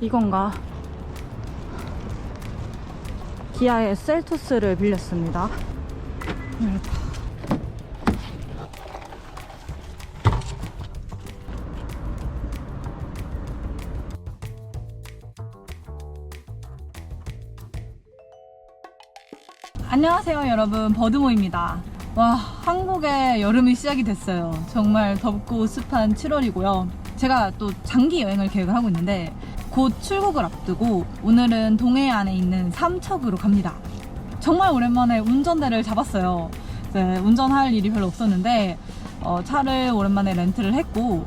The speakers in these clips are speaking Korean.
이건가? 기아의 셀토스를 빌렸습니다. 안녕하세요 여러분 버드모입니다 와 한국의 여름이 시작이 됐어요 정말 덥고 습한 7월이고요 제가 또 장기 여행을 계획을 하고 있는데 곧 출국을 앞두고 오늘은 동해안에 있는 삼척으로 갑니다. 정말 오랜만에 운전대를 잡았어요. 네, 운전할 일이 별로 없었는데 어, 차를 오랜만에 렌트를 했고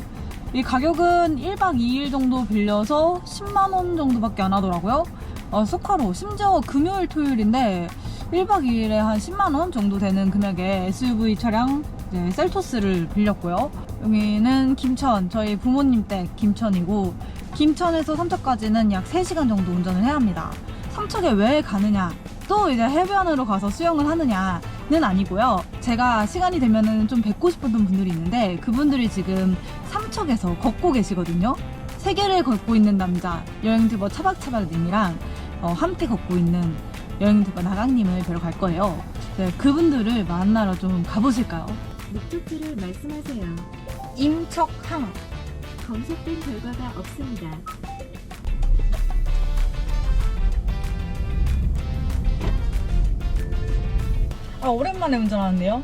이 가격은 1박 2일 정도 빌려서 10만원 정도밖에 안 하더라고요. 어, 수카로 심지어 금요일 토요일인데 1박 2일에 한 10만원 정도 되는 금액의 SUV 차량 이제 셀토스를 빌렸고요. 여기는 김천, 저희 부모님 댁 김천이고, 김천에서 삼척까지는 약 3시간 정도 운전을 해야 합니다. 삼척에 왜 가느냐? 또 이제 해변으로 가서 수영을 하느냐는 아니고요. 제가 시간이 되면은 좀 뵙고 싶었던 분들이 있는데, 그분들이 지금 삼척에서 걷고 계시거든요. 세계를 걷고 있는 남자, 여행 튜버 차박차박님이랑 어, 함께 걷고 있는 여행 튜버 나강님을 뵈러 갈 거예요. 네, 그분들을 만나러 좀 가보실까요? 목적지를 말씀하세요. 임척항. 검색된 결과가 없습니다. 아, 오랜만에 운전하는데요.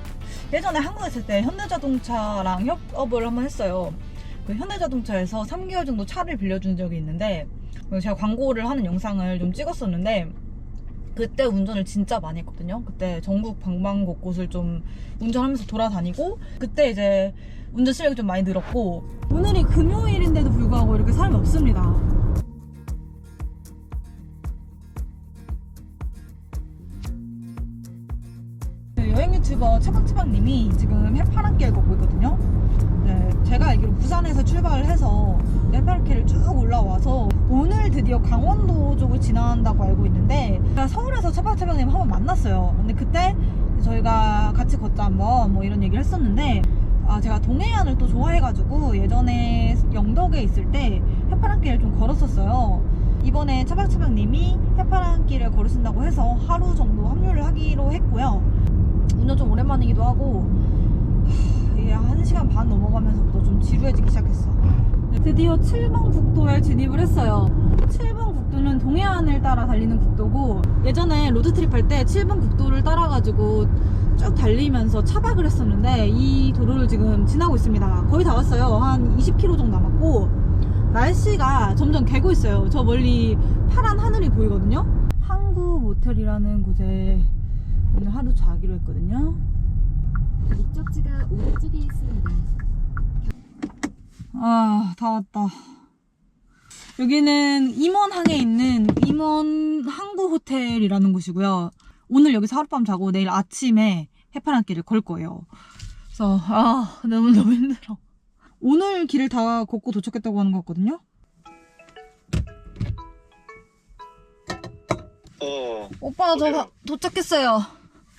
예전에 한국에 있을 때 현대자동차랑 협업을 한번 했어요. 그 현대자동차에서 3개월 정도 차를 빌려준 적이 있는데 제가 광고를 하는 영상을 좀 찍었었는데 그때 운전을 진짜 많이 했거든요. 그때 전국 방방곳곳을 좀 운전하면서 돌아다니고 그때 이제 운전 실력이 좀 많이 늘었고 오늘이 금요일인데도 불구하고 이렇게 사람이 없습니다. 네, 여행 유튜버 차박차박님이 지금 해파랑길 걷고 있거든요. 네, 제가 알기로 부산에서 출발을 해서 해파랑길을 쭉 올라와서 오늘 드디어 강원도 쪽을 지나간다고 알고 있는데 제가 서울에서 차박차박님 한번 만났어요. 근데 그때 저희가 같이 걷자 한번 뭐 이런 얘기를 했었는데 아, 제가 동해안을 또 좋아해가지고 예전에 영덕에 있을 때 해파랑길을 좀 걸었었어요. 이번에 차박차박님이 해파랑길을 걸으신다고 해서 하루 정도 합류를 하기로 했고요. 운전 좀 오랜만이기도 하고 하, 이게 한 시간 반 넘어가면서부터 좀 지루해지기 시작했어. 드디어 7번 국도에 진입을 했어요. 7번 국도는 동해안을 따라 달리는 국도고 예전에 로드트립 할 때 7번 국도를 따라가지고 쭉 달리면서 차박을 했었는데 이 도로를 지금 지나고 있습니다. 거의 다 왔어요. 한 20km 정도 남았고 날씨가 점점 개고 있어요. 저 멀리 파란 하늘이 보이거든요. 항구 모텔이라는 곳에 오늘 하루 자기로 했거든요. 목적지가 오른쪽에 있습니다. 아, 다 왔다. 여기는 임원항에 있는 임원 항구 호텔이라는 곳이고요. 오늘 여기서 하룻밤 자고 내일 아침에 해파랑길을 걸 거예요. 그래서 아 너무 너무 힘들어. 오늘 길을 다 걷고 도착했다고 하는 것 같거든요. 어, 오빠 저? 도착했어요.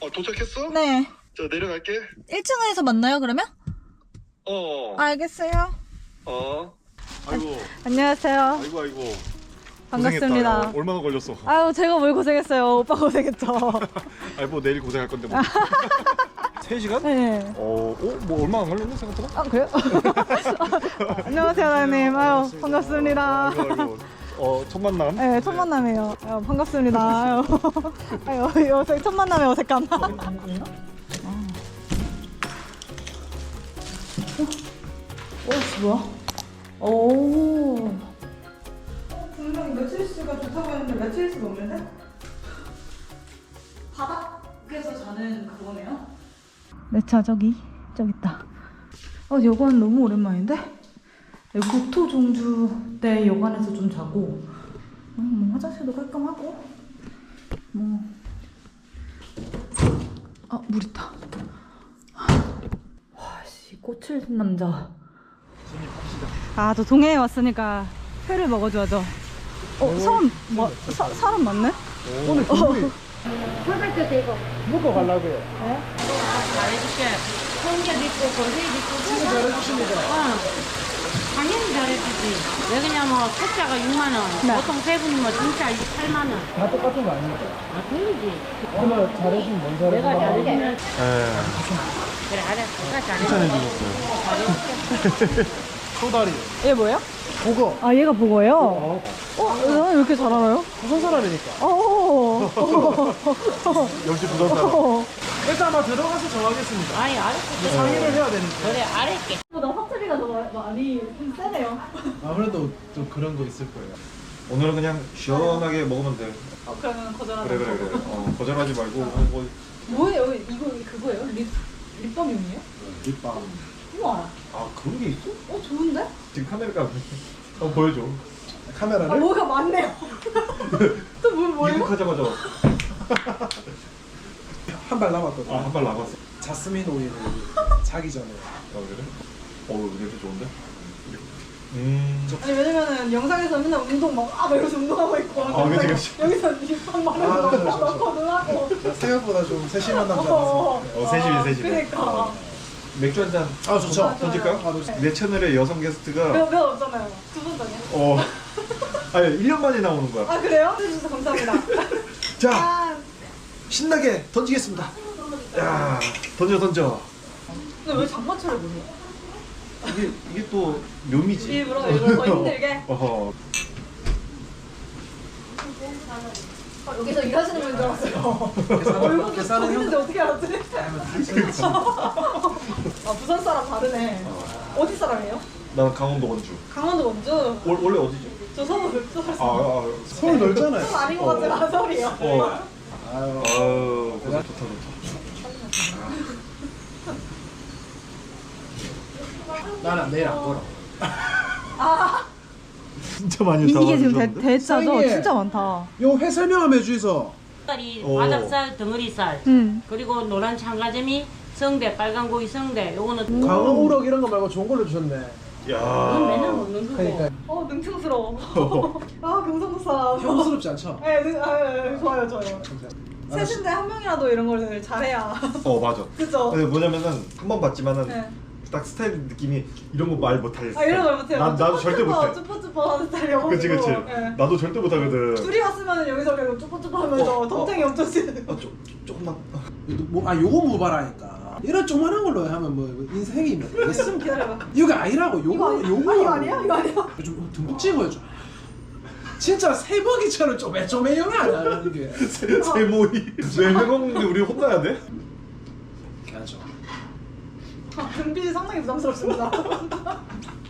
어 도착했어? 네. 저 내려갈게. 1층에서 만나요 그러면? 어, 알겠어요. 어. 아이고, 안녕하세요. 아이고, 아이고. 반갑습니다. 고생했다. 야, 얼마나 걸렸어? 아유 제가 뭘 고생했어요. 오빠 고생했죠. 아이 뭐 내일 고생할 건데 뭐. 3시간? 네. 어, 어, 뭐 얼마 안 걸렸네 생각보다? 아 그래요? 안녕하세요 사장님 아유 반갑습니다 아이고, 아이고. 어, 첫 만남. 네, 첫 만남이에요 아유, 반갑습니다 아유, 아유 어색, 첫 만남의 어색함 어, 뭐야? 오 분명히 며칠수가 좋다고 했는데 며칠수가 없는데? 바닥에서 자는 그거네요? 내 차 저기 저기 있다 어 여관 너무 오랜만인데? 네, 국토 종주 때 여관에서 좀 자고 음, 뭐 화장실도 깔끔하고 뭐 아, 물 있다. 꽃을 핀 남자. 아, 저 동해에 왔으니까 회를 먹어줘야죠. 어, 사람, 마, 사, 사람 많네? 오늘, 어. 먹고 가려고요. 당연히 잘해주지. 왜 그러냐면 숫자가 6만 원, 네. 보통 세 분이면 진짜 28만 원. 다 똑같은 거 아닙니까? 아, 틀리지. 그러면 잘해주면 뭔 잘해주면 내가 잘해주면 네. 그래 알았어. 내가 잘해. 추천해 주셨어요. 소다리 얘 뭐예요? 보거 아 얘가 보고예요? 어? 왜 이렇게 잘 알아요? 부산 사람이니까 어. 역시 부산 사람. 일단 한번 들어가서 정하겠습니다 아니 알았어. 상의를 해야 되니까 그래 알았게. 보다 화투리가 더 많이 좀 세네요. 아무래도 좀 그런 거 있을 거예요 오늘은 그냥 시원하게 먹으면 돼. 어, 그러면 거절하는 그래 그래 거. 그래. 어, 거절하지 말고 어, 뭐 뭐예요? 이거 그거예요? 립 립밤용이에요? 립밤 우와. 아 그런 게 있어? 어 좋은데? 지금 카메라가 한번 보여줘. 아 카메라를 뭐가 많네요. 또 뭐 뭐예요? 이국하자마자 한 발 남았거든 아 한 발 남았어. 자스민 오일을 자기 전에 아 그래? 어 냄새 좋은데? 음. 아니 왜냐면은 영상에서 맨날 운동 막아 이러면서 운동하고 있고 아, 그치, 그치. 여기서 립밤 아, 바르는 그래, 거 그래, 넣거든 하고 생각보다 좀 세심한 남자 어, 같았어요 어, 세심해, 세심해. 그러니까 어. 맥주 한 잔. 아 좋죠 아, 던질까요? 아. 내 채널의 여성 게스트가 몇, 몇 없잖아요 두번 전에 어 아니 1년 만에 나오는 거야. 아 그래요? 해주셔서 감사합니다 자 아 신나게 던지겠습니다 야 던져 던져. 근데 왜 장마철에 보세요? 이게 이게 또 묘미지. 일부러 일부러 더 힘들게 어허. 아, 여기서 일하시는 분인 줄 알았어요 계산은 얼굴도 계산은 있는데 어떻게 알았지? 아 부산 사람 다르네 어디 사람이에요? 나는 강원도 원주. 강원도 원주 월, 원래 어디죠? 저 서울 서울 아, 아, 서울 넓잖아요 좀 아닌 것 같지만 서울이요 어. 아유 아유, 고생 좋다 좋다. 나는 내일 안 걸어 진짜 많이 이게 지금 대, 잡아주셨는데? 대짜죠? 사이에. 진짜 많다 요회 설명 한번 해주이소 쌀이 오. 바닥살, 덩어리살, 응 그리고 노란 참가재미, 성대, 빨간 고기 성대. 요거는 광어 우럭 이런 거 말고 좋은 걸로 주셨네 이건 맨날 야. 먹는 거고. 그러니까 어 능청스러워 아 경상도 사람 형스럽지 않죠? 네, 능, 아, 네, 좋아요 좋아요 셋인데 한 명이라도 이런 걸 잘해야 어 맞아. 그죠? 근데 뭐냐면은 한 번 봤지만은 네. 딱 스타일 느낌이 이런 거 말 못할 아 이런 걸 못해요 나, 나도 절대 못해. 쭈뼛쭈뼛 하는 스타일이어가지고 그치 그치. 네. 나도 절대 못하거든. 둘이 왔으면 여기서 그냥 쭈뼛쭈뼛 하면서 어, 덤탱이 엄청 치는 아, 조, 조금만. 뭐, 아 요거 무바라니까 이런 조그만한 걸로 하면 뭐 인생이 뭐좀 기다려봐 이거 아니라고 요거 이거 아니, 요거 아, 이거 아니야? 이거 아니야? 좀 듬뿍 찍어줘 진짜 새먹이처럼 쪼매쪼매요 이게 세, 세모이. 왜 해먹는데 우리 혼나야 돼? 괜찮죠 아, 등빛이 상당히 부담스럽습니다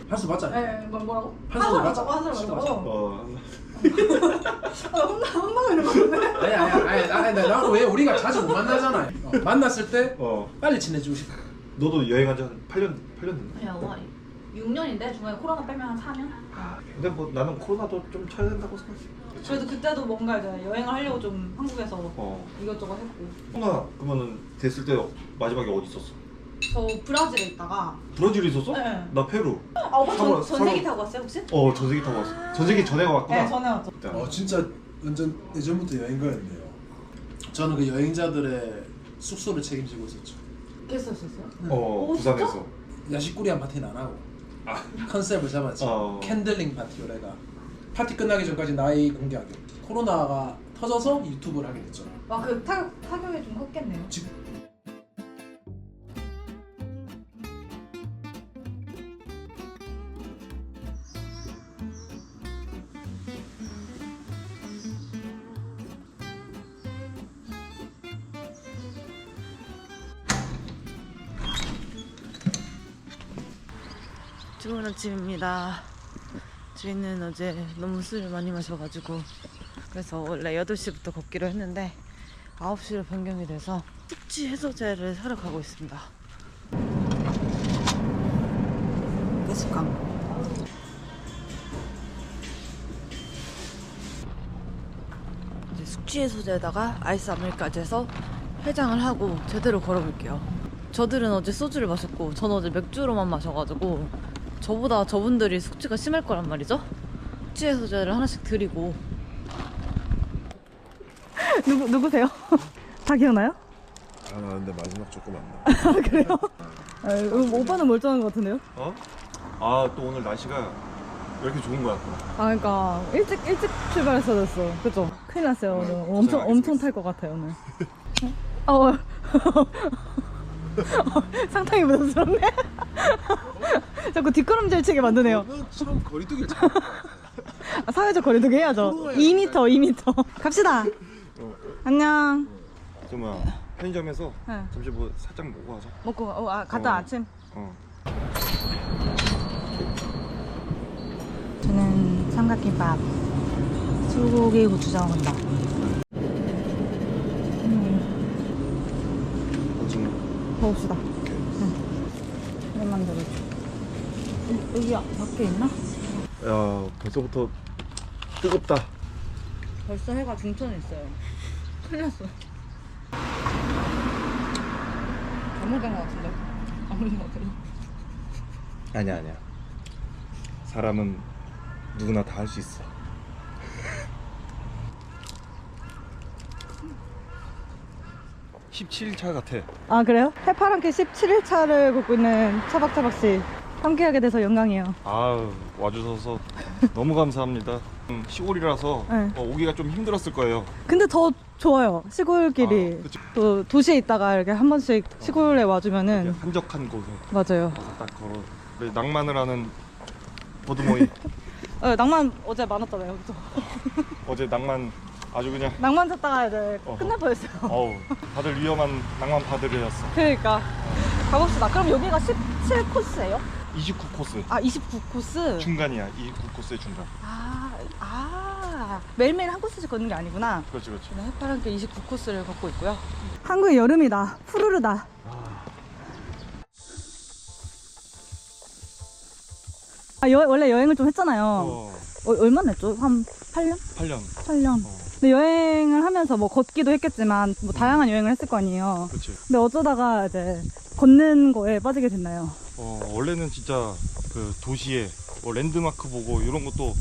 한수 맞잖아 네, 뭐, 뭐라고? 한숨을 한숨 맞자. 맞다고 어. 아, 혼나, 혼나고 있는 거 같은데? 아니 아니 아니 아니 아니 나왜 우리가 자주 못 만나잖아요 어, 만났을 때 어. 빨리 친해지고 싶어 너도 여행한 지 한 8년 8년 됐나? 야, 와, 6년인데 중간에 코로나 빼면 한 4년? 근데 뭐 나는 코로나도 좀 쳐야 된다고 생각해. 그래도 그때도 뭔가 이제 여행을 하려고 좀 한국에서 어. 이것저것 했고 코로나 그러면은 됐을 때 마지막에 어디 있었어? 저 브라질에 있다가 브라질에 있었어? 네. 나 페루. 아 오빠 서울, 전, 전세기 서울. 타고 왔어요 혹시? 어 전세기 타고 왔어. 전세기 전에 왔구나. 네 전에 왔죠 일단. 어 진짜 완전 예전부터 여행가였네요 저는 그 여행자들의 숙소를 책임지고 있었죠 게스트였어요? 어 오? 부산에서. 야식꾸리 한 파티는 안 하고 아. 컨셉을 잡았지 어. 캔들링 파티로 내가 파티 끝나기 전까지 나이 공개하게 코로나가 터져서 유튜브를 하게 됐죠 와그 타격, 타격이 좀 컸겠네요 지- 좋은 아침입니다. 저희는 어제 너무 술을 많이 마셔가지고 그래서 원래 8시부터 걷기로 했는데 9시로 변경이 돼서 숙취 해소제를 사러 가고 있습니다. 이제 숙취 해소제에다가 아이스 아메리카노 해서 해장을 하고 제대로 걸어볼게요. 저들은 어제 소주를 마셨고 저는 어제 맥주로만 마셔가지고 저보다 저분들이 숙취가 심할 거란 말이죠. 숙취 해소제를 하나씩 드리고 누구 누구세요? 다 기억나요? 아 근데 마지막 조금 안 나. 아, 오빠는 멀쩡한 것 같은데요? 어? 아 또 오늘 날씨가 왜 이렇게 좋은 거야 또. 아 그러니까 일찍 일찍 출발했어야 됐어. 그죠? 큰일 났어요 오늘. 엄청 고생하겠습니다. 엄청 탈것 같아요 오늘. 어. 상당히 부담스럽네. 자꾸 뒷걸음질 치게 만드네요. 너처럼 거리두기를 잘. 아, 사회적 거리두기 해야죠. 2m, 2m. 갑시다. 안녕. 저 뭐야 편의점에서 네. 잠시 뭐 살짝 먹고 가자. 먹고 어, 아, 갔다 어. 아침. 어. 저는 삼각김밥, 소고기 고추장 온다. 지금 먹읍시다. 응. 이것만 들어줘. 여기 밖에 있나? 야 벌써부터 뜨겁다. 벌써 해가 중천에 있어요. 큰일 났어. 잘못된 것 같은데? 아무리 봐도. 아니야 아니야. 사람은 누구나 다 할 수 있어. (17차) 같아 아 그래요? 해파랑캐 17일차를 걷고 있는 차박차박씨 함께하게 돼서 영광이에요. 아우 와주셔서 너무 감사합니다 음, 시골이라서 네. 어, 오기가 좀 힘들었을 거예요 근데 더 좋아요. 시골길이. 아, 그치. 또 도시에 있다가 이렇게 한 번씩 시골에 와주면은 이렇게 한적한 곳에 맞아요. 딱 걸어 우리 낭만을 하는 버드모이 어, 낭만 어제 많았잖아요. 그죠? 어제 낭만 아주 그냥 낭만 찾다가 이제 어허. 끝날 뻔했어요. 어우 다들 위험한 낭만 바들이었어 그러니까 가봅시다. 그럼 여기가 17코스예요? 29코스 아 29코스? 중간이야 29코스의 중간 아, 아 매일매일 한 코스씩 걷는 게 아니구나. 그렇지 그렇지 저는 해파랑길 29코스를 걷고 있고요. 한국의 여름이다. 푸르르다. 아, 여, 원래 여행을 좀 했잖아요. 어 어, 얼마 냈죠? 한 8년? 8년 8년. 어 근데 여행을 하면서 뭐 걷기도 했겠지만 뭐 다양한 여행을 했을 거 아니에요. 그렇지 근데 어쩌다가 이제 걷는 거에 빠지게 됐나요? 어 원래는 진짜 그 도시에 뭐 랜드마크 보고 이런 것도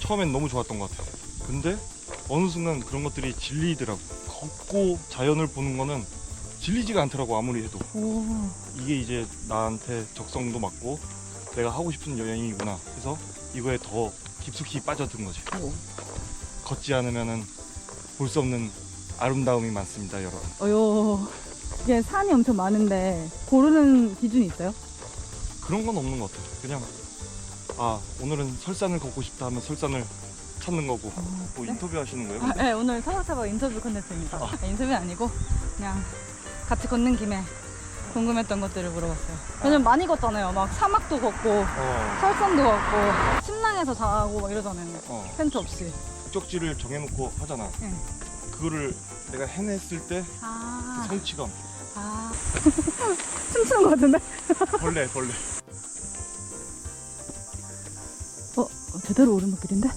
처음엔 너무 좋았던 것 같아 근데 어느 순간 그런 것들이 질리더라고 걷고 자연을 보는 거는 질리지가 않더라고 아무리 해도 오. 이게 이제 나한테 적성도 맞고 내가 하고 싶은 여행이구나 해서 이거에 더 깊숙이 빠져든 거지 오. 걷지 않으면은 볼 수 없는 아름다움이 많습니다 여러분 어요. 이게 산이 엄청 많은데 고르는 기준이 있어요? 그런 건 없는 것 같아 그냥 아 오늘은 설산을 걷고 싶다 하면 설산을 찾는 거고 뭐 네. 인터뷰 하시는 거예요? 아, 네, 오늘 차박차박 인터뷰 컨텐츠입니다. 네, 인터뷰 아니고 그냥 같이 걷는 김에 궁금했던 것들을 물어봤어요. 왜냐면 많이 걷잖아요. 막 사막도 걷고 어, 설산도 걷고 침낭에서 자고 막 이러잖아요. 어 텐트 없이. 목적지를 정해놓고 하잖아 응. 그거를 내가 해냈을 때그 아, 성취감 아. 춤추는 것 같은데? 벌레 벌레 제대로 오르막길인데?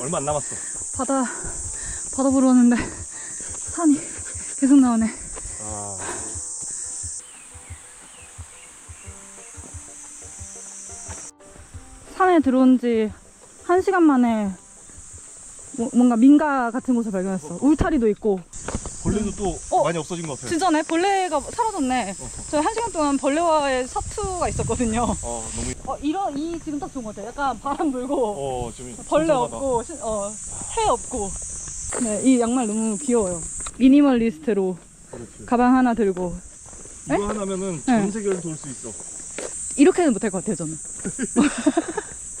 얼마 안 남았어 바다, 바다 보러 왔는데 산이 계속 나오네. 아 산에 들어온 지한 시간 만에 뭐- 뭔가 민가 같은 곳을 발견했어. 울타리도 있고. 벌레도 또 어? 많이 없어진 것 같아 진짜네? 벌레가 사라졌네. 어허. 저한 시간 동안 벌레와의 사투가 있었거든요. 어 너무 어, 이런, 이 지금 딱 좋은 것 같아요. 약간 바람 불고, 어 지금 벌레 신선하다. 없고, 시- 어, 해 없고. 네, 이 양말 너무 귀여워요. 미니멀리스트로 그렇지. 가방 하나 들고. 이거 하나면은 네. 전 세계를 돌 수 있어 이렇게는 못할 것 같아요, 저는.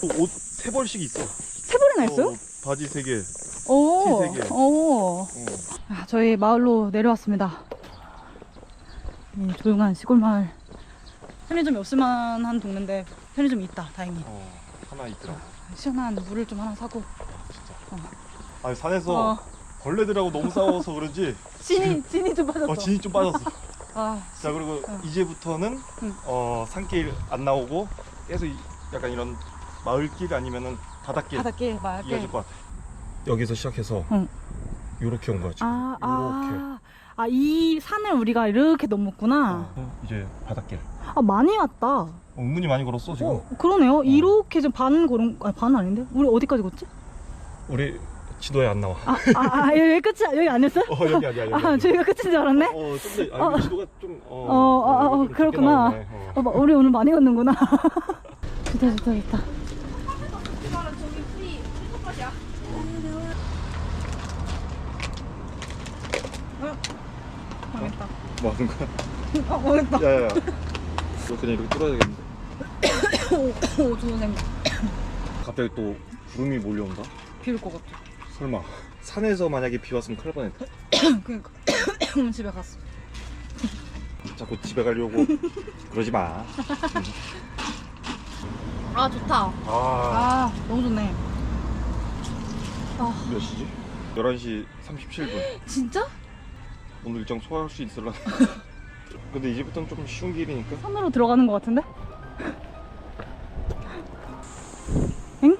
옷세 벌씩 있어 세 벌이나 있어요? 어, 바지 세 개. 오, 티세 개. 오. 어. 아, 저희 마을로 내려왔습니다. 이 조용한 시골 마을. 편의점이 없을 만한 동네인데 편의점이 있다. 다행히. 어, 하나 있더라. 시원한 물을 좀 하나 사고. 진짜. 아 산에서 어, 벌레들하고 너무 싸워서 그런지 진이 진이 좀 빠졌어. 어, 진이 좀 빠졌어. 아, 자 그리고 어. 이제부터는 응. 어, 산길 안 나오고 계속 이- 약간 이런 마을길 아니면은 바닷길 바닷길 마을길. 이어질 것 같아. 여기서 시작해서 응. 요렇게 온 거야 지금. 아, 요렇게. 아, 아, 이 산을 우리가 이렇게 넘었구나. 어, 이제 바닷길. 아, 많이 왔다. 어, 은근히 많이 걸었어 지금. 어, 그러네요. 이렇게 좀 반 걸은, 아니, 반 아닌데? 우리 어디까지 걷지? 우리 지도에 안 나와. 아, 아, 아 여기 끝이 여기 아니었어요? 어 여기 아니야 여기. 아 아니야. 저희가 끝인 줄 알았네. 어, 좀 더, 아, 이거 지도가 좀, 어, 어, 어, 어, 좀 깊게 그렇구나. 나오네. 어. 어, 뭐, 우리 오늘 많이 걷는구나. 좋다, 좋다, 좋다. 망했다. 뭐 하는 거야? 어, 망했다. 야야야. 이거 그냥 이렇게 뚫어야겠는데. 오, 좋은 생각. 갑자기 또 구름이 몰려온다? 비올 것 같아. 설마. 산에서 만약에 비 왔으면 큰일 뻔했다. 그니까. 집에 갔어. 자꾸 집에 가려고 그러지 마. 아, 좋다. 아, 아, 너무 좋네. 몇 시지? 11시 37분. 진짜? 오늘 일정 소화할 수 있을라? 근데 이제부터는 조금 쉬운 길이니까. 산으로 들어가는 것 같은데? 엥?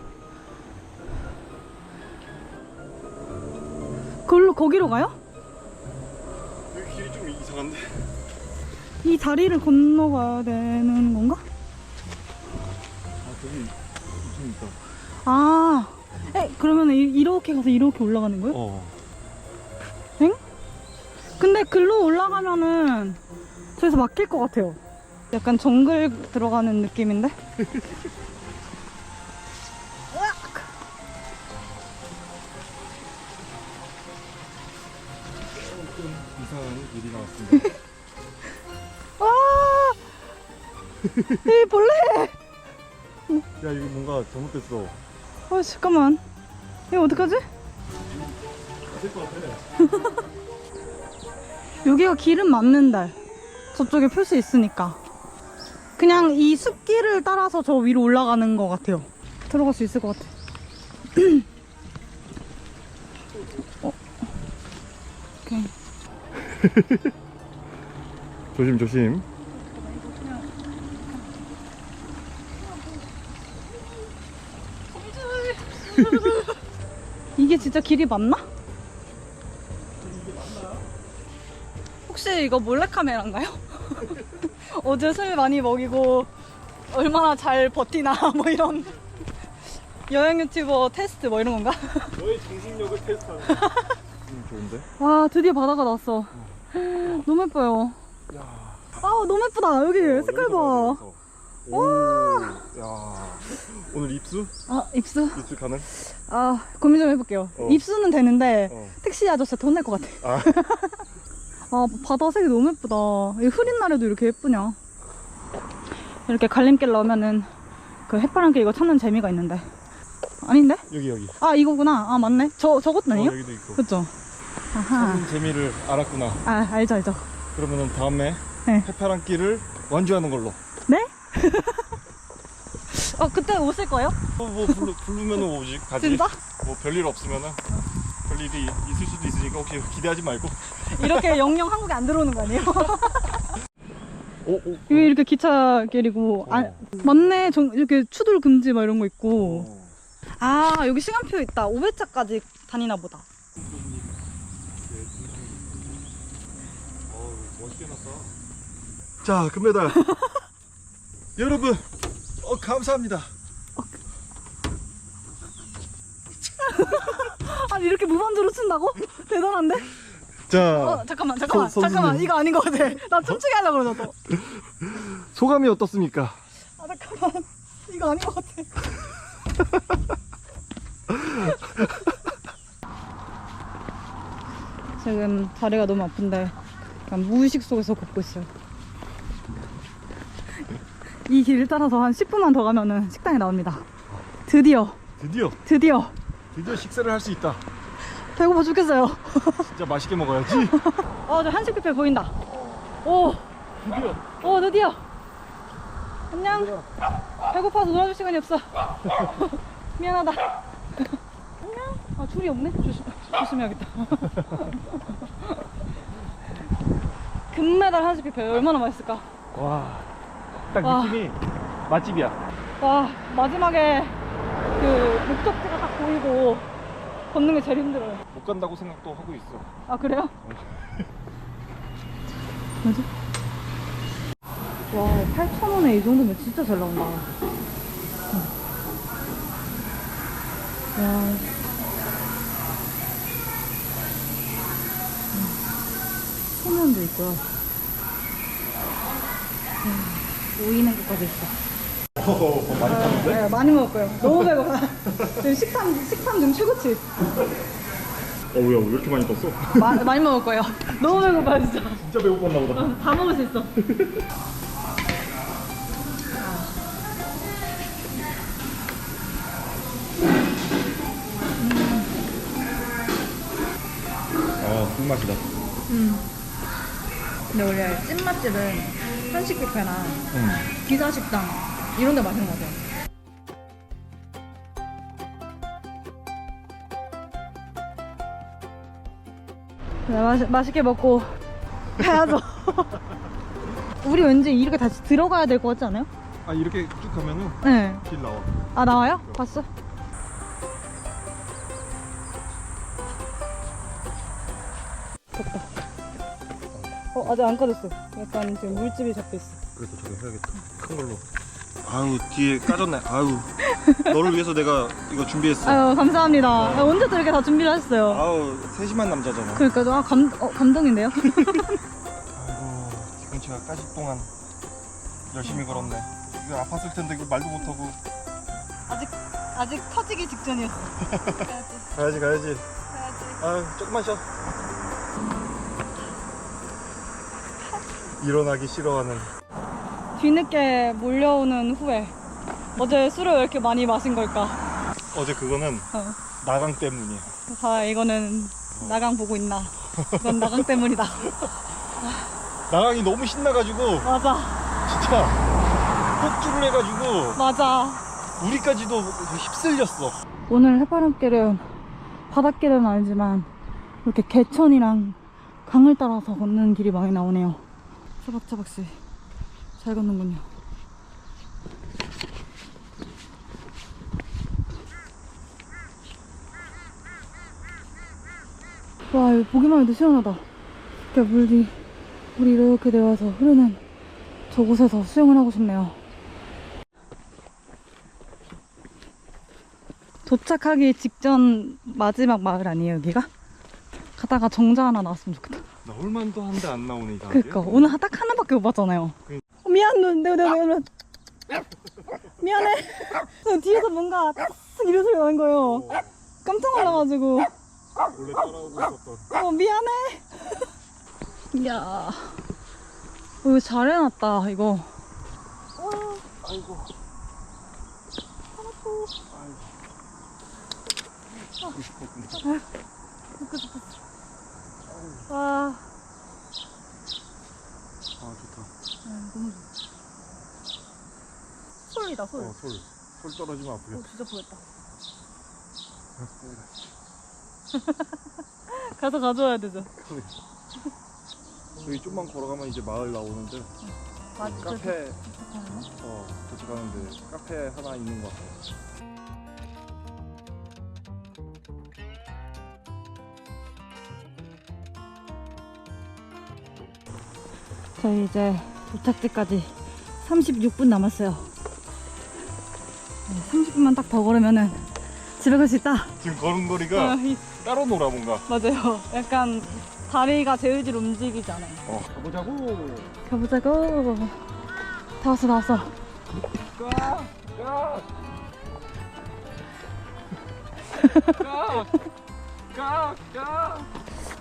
그걸로 거기로 가요? 여기 길이 좀 이상한데? 이 다리를 건너가야 되는 건가? 아, 저기 있으니까. 아, 에, 그러면 이- 이렇게 가서 이렇게 올라가는 거예요? 어. 엥? 근데 글로 올라가면은 저기서 막힐 것 같아요. 약간 정글 들어가는 느낌인데? 으악! 이상한 일이 나왔습니다. 와! 이 벌레! 야, 이거 뭔가 잘못됐어. 어, 잠깐만. 이거 어떡하지? 될것 같아. 여기가 길은 맞는데 저쪽에 표시 있으니까 그냥 이 숲길을 따라서 저 위로 올라가는 것 같아요 들어갈 수 있을 것 같아 어. 오케이 조심, 조심. 이게 진짜 길이 맞나? 혹시 이거 몰래카메라인가요? 어제 술 많이 먹이고 얼마나 잘 버티나 뭐 이런 여행 유튜버 테스트 뭐 이런 건가? 너의 정신력을 테스트하는 음, 좋은데? 와 드디어 바다가 나왔어 너무 예뻐요 아 너무 예쁘다 여기 색깔 봐 오, 야. 오늘 입수? 아 입수? 입수 가능? 아 고민 좀 해볼게요 어. 입수는 되는데 어. 택시 아저씨 돈 낼 것 같아 아. 아 바다 색이 너무 예쁘다 이 흐린 날에도 이렇게 예쁘냐 이렇게 갈림길 나오면은 그 해파랑길 이거 찾는 재미가 있는데 아닌데? 여기, 여기. 아 이거구나 아 맞네 저 저것도 아니에요? 어, 여기도 있고. 그쵸? 아하 찾는 재미를 알았구나. 아 알죠 알죠 그러면은 다음에 네. 해파랑 길을 완주하는 걸로. 네? 어 그때 오실 거예요? 뭐, 뭐 부르, 부르면은 오지. 가지. 진짜? 뭐 별일 없으면은 별일이 있을 수도 있으니까 혹시 기대하지 말고. 이렇게 영영 한국에 안 들어오는 거 아니에요? 오, 오. 여기 이렇게 기차길이고 아 어. 맞네 정, 이렇게 추돌 금지 막 이런 거 있고 어. 아 여기 시간표 있다 500차까지 다니나 보다. 자, 금메달. 여러분, 어, 감사합니다. 아니 이렇게 무반주로 친다고? 대단한데? 자, 어 잠깐만 잠깐만 선- 선수님. 잠깐만. 이거 아닌 거 같아. 나 춤추게 하려고 그러죠 또. 소감이 어떻습니까? 아 잠깐만. 이거 아닌 것 같아. 지금 다리가 너무 아픈데 약간 무의식 속에서 걷고 있어요. 이 길을 따라서 한 10분만 더 가면은 식당에 나옵니다. 드디어. 드디어, 드디어. 드디어 식사를 할 수 있다. 배고파 죽겠어요 진짜 맛있게 먹어야지. 어, 저 한식 뷔페 보인다. 오, 드디어. 오, 드디어. 안녕. 배고파서 놀아줄 시간이 없어. 미안하다. 안녕. 아, 줄이 없네. 조심, 조심해야겠다. 금메달 한식 뷔페 얼마나 맛있을까? 와, 딱 와. 느낌이 맛집이야. 와, 마지막에 그 목적지가 딱 보이고 걷는 게 제일 힘들어요. 못 간다고 생각도 하고 있어. 아 그래요? 뭐지? 와 8,000원에 이 정도면 진짜 잘 나온다. 와. 소면도 있고요. 오이냉국까지 있어. 어, 많이 탔는데? 네, 많이 먹을 거예요. 너무 배고파. 지금 식탐, 식탐 좀 최고치. 어, 뭐야, 왜 이렇게 많이 떴어? 마, 많이 먹을 거예요. 너무 배고파, 진짜. 진짜 배고팠나 보다. 다 먹을 수 있어. 아, 꿀맛이다. 근데 원래 찐맛집은 한식 뷔페나 응. 기사식당 이런 데 맛있는 것 같아요. 네, 맛, 맛있게 먹고 가야죠. 우리 왠지 이렇게 다시 들어가야 될 것 같지 않아요? 아, 이렇게 쭉 가면은 네. 길 나와. 아 나와요? 봤어? 됐다. 어 아직 안 꺼졌어. 약간 지금 물집이 잡혀 있어. 그래도 저기 해야겠다. 큰 걸로. 아유, 뒤에 까졌네. 아유. 너를 위해서 내가 이거 준비했어. 아유 감사합니다. 아, 언제 또 이렇게 다 준비를 하셨어요? 아우, 세심한 남자잖아. 그러니까 아, 감 어, 감동인데요? 아이고, 경치가 까질 동안 열심히 걸었네. 이거 아팠을 텐데 이거 말도 못하고. 아직 아직 터지기 직전이었어. 가야지, 가야지. 아유, 조금만 쉬어. 일어나기 싫어하는. 뒤늦게 몰려오는 후에 어제 술을 왜 이렇게 많이 마신 걸까? 어제 그거는 어. 나강 때문이야. 다 이거는 나강 보고 있나? 이건 나강 때문이다. 나강이 너무 신나가지고 맞아, 진짜 폭주를 해가지고 맞아. 우리까지도 휩쓸렸어. 오늘 해바람길은 바닷길은 아니지만 이렇게 개천이랑 강을 따라서 걷는 길이 많이 나오네요. 차박차박씩 잘 걷는군요. 와, 이거 보기만 해도 시원하다. 이렇게 물이, 물이 이렇게 내려와서 흐르는 저곳에서 수영을 하고 싶네요. 도착하기 직전 마지막 마을 아니에요 여기가? 가다가 정자 하나 나왔으면 좋겠다 나올 만도 한데 안 나오네 이상하게. 그니까 오늘 딱 하나밖에 못 봤잖아요 어, 미안 너, 내가 내가 내가 미안해 저 뒤에서 뭔가 탁 이런 소리 나는 거예요 깜짝 놀라가지고 원래 따라오고 있었던. 어 미안해 이야 어, 이거 잘 해놨다 이거 아이고. 보고 싶었구나. 와 아 좋다. 너무 좋아 솔이다 솔 어 솔. 솔 떨어지면 어, 아프겠다. 진짜 보였다 가서 가져와야 되죠 여기 좀만 걸어가면 이제 마을 나오는데 카페 어 도착하는데 카페 하나 있는 것 같아요. 저희 이제 도착 지까지 36분 남았어요. 30분만 딱 더 걸으면은 집에 갈 수 있다. 지금 걸은 아, 거리가 이- 따로 놀아 뭔가. 맞아요. 약간 다리가 제의질 움직이지 않아요. 어 가보자고. 가보자고. 다 왔어, 다 왔어. 가! 가! 가! 가!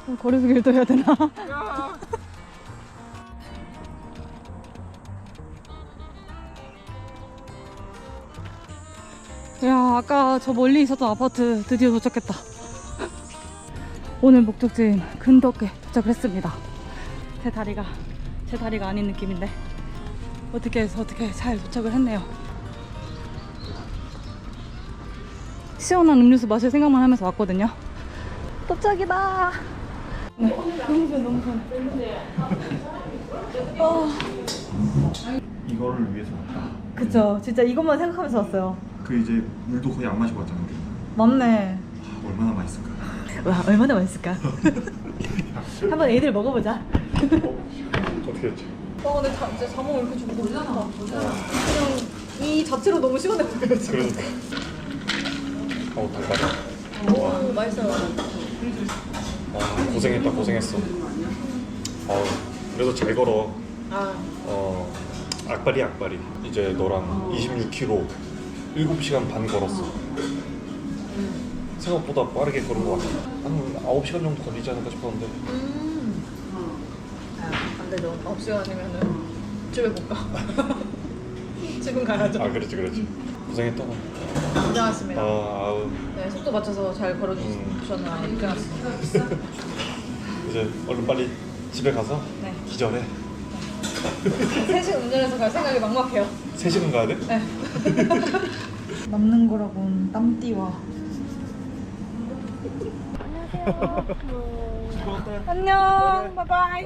어, 거리 두기를 해야 되나? 가! 야, 아까 저 멀리 있었던 아파트 드디어 도착했다. 오늘 목적지인 근덕에 도착을 했습니다. 제 다리가 제 다리가 아닌 느낌인데 어떻게 해서 어떻게 잘 도착을 했네요. 시원한 음료수 마실 생각만 하면서 왔거든요. 도착이다. 네, 너무 시원, 너무 시원. 어, 이거를 위해서 왔다. 그쵸. 진짜 이것만 생각하면서 왔어요. 그 이제 물도 거의 안 마시고 왔잖아 우리. 맞네. 아, 얼마나 맛있을까? 와 얼마나 맛있을까? 한번 애들 먹어보자. 어떻게 했지? 와 근데 자, 진짜 자몽 이렇게 주고 너무 좋다. 그냥 이 자체로 너무 시원해 보여요. 그러니까. 어 달달해. 오 맛있어요. 아 고생했다 고생했어. 어, 그래도 잘 걸어. 아 어, 악발이 악발이. 이제 너랑 26km 7시간 반 걸었어. 생각보다 빠르게 걸은 것 같아. 한 9시간 정도 걸리지 않을까 싶었는데. 음. 아, 안 되죠 9시간이면은 집에 못 가. 지금 가야죠. 아, 그렇지, 그렇지. 고생했다. 고생하셨습니다. 아, 아우. 네, 속도 맞춰서 잘 걸어주셨나 고생하셨습니다. 이제 얼른 빨리 집에 가서 네. 기절해. 3시간 운전해서 갈 생각이 막막해요. 3시간 가야 돼? 네. 남는 거라고는 땀띠와 안녕. 바이바이.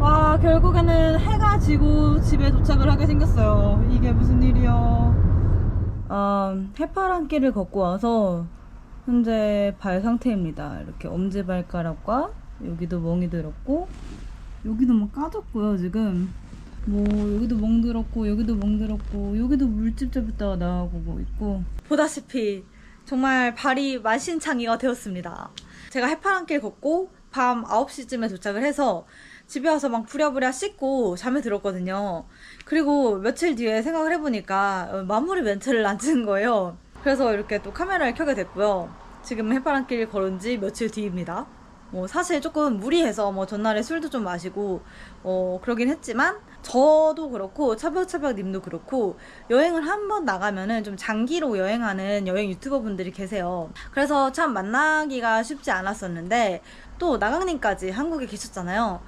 와 결국에는 해가 지고 집에 도착을 하게 생겼어요. 이게 무슨 일이야? 아, 해파랑길을 걷고 와서 현재 발 상태입니다. 이렇게 엄지발가락과 여기도 멍이 들었고 여기도 막 까졌고요 지금. 뭐 여기도 멍 들었고 여기도 멍 들었고 여기도 물집 잡았다가 나가고 있고 보다시피 정말 발이 만신창이가 되었습니다. 제가 해파랑길 걷고 밤 9시쯤에 도착을 해서 집에 와서 막 부랴부랴 씻고 잠에 들었거든요. 그리고 며칠 뒤에 생각을 해보니까 어, 마무리 멘트를 안 찍은 거예요. 그래서 이렇게 또 카메라를 켜게 됐고요. 지금 해파랑길 걸은 지 며칠 뒤입니다. 뭐 사실 조금 무리해서 뭐 전날에 술도 좀 마시고 어 그러긴 했지만 저도 그렇고 차벽차벽 님도 그렇고 여행을 한번 나가면은 좀 장기로 여행하는 여행 유튜버 분들이 계세요. 그래서 참 만나기가 쉽지 않았었는데 또 나강님까지 한국에 계셨잖아요.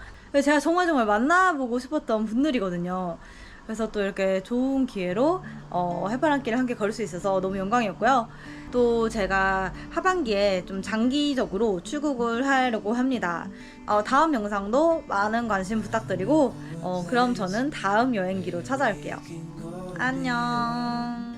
제가 정말 정말 만나보고 싶었던 분들이거든요. 그래서 또 이렇게 좋은 기회로 어, 해바람길을 함께 걸을 수 있어서 너무 영광이었고요. 또 제가 하반기에 좀 장기적으로 출국을 하려고 합니다. 어, 다음 영상도 많은 관심 부탁드리고 어, 그럼 저는 다음 여행기로 찾아올게요. 안녕.